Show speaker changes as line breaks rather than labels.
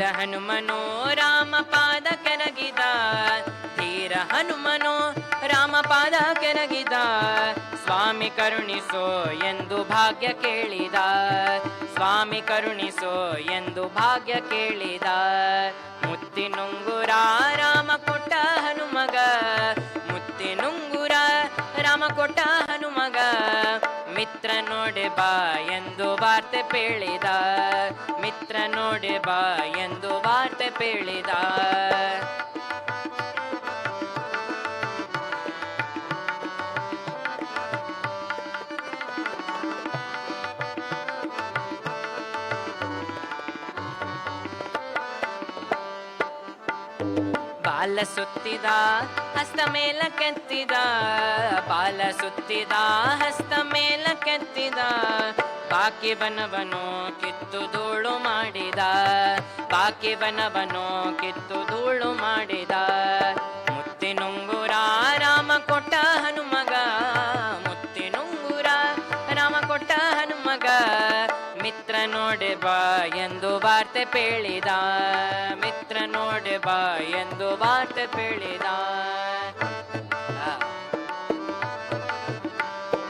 ಧೀರ ಹನುಮನೋ ರಾಮ ಪಾದ ಕೆರಗಿದ. ಧೀರ ಹನುಮನೋ ರಾಮ ಪಾದ ಕೆರಗಿದ. ಸ್ವಾಮಿ ಕರುಣಿಸೋ ಎಂದು ಭಾಗ್ಯ ಕೇಳಿದ. ಸ್ವಾಮಿ ಕರುಣಿಸೋ ಎಂದು ಭಾಗ್ಯ ಕೇಳಿದ. ಮಿತ್ರ ನೋಡಿ ಬಾ ಎಂದು ವಾರ್ತೆ ಪೇಳಿದ. ಮಿತ್ರ ನೋಡಿ ಬಾ ಎಂದು ವಾರ್ತೆ ಪೇಳಿದ. ಬಾಲ ಸುತ್ತಿದ, ಹಸ್ತ ಮೇಲ ಕೆತ್ತಿದ. ಬಾಲ ಸುತ್ತಿದ, ಹಸ್ತ ಮೇಲ ಕೆತ್ತಿದ. ಬಾಕಿ ಬನವನು ಕಿತ್ತು ಧೂಳು ಮಾಡಿದ. ಬಾಕಿ ಬನವನು ಕಿತ್ತು ಧೂಳು ಮಾಡಿದ. ಮುತ್ತಿನುಂಗುರ ರಾಮ ಕೊಟ್ಟ ಹನುಮಗ. ಮುತ್ತಿನುಂಗುರ ರಾಮ ಕೊಟ್ಟ ಹನುಮಗ. ಮಿತ್ರ ನೋಡೆ ಬಾ ಎಂದು ವಾರ್ತೆ ಪೇಳಿದ. ಬಾ ಎಂದು ವಾರ್ತೆ ಪೇಳಿದ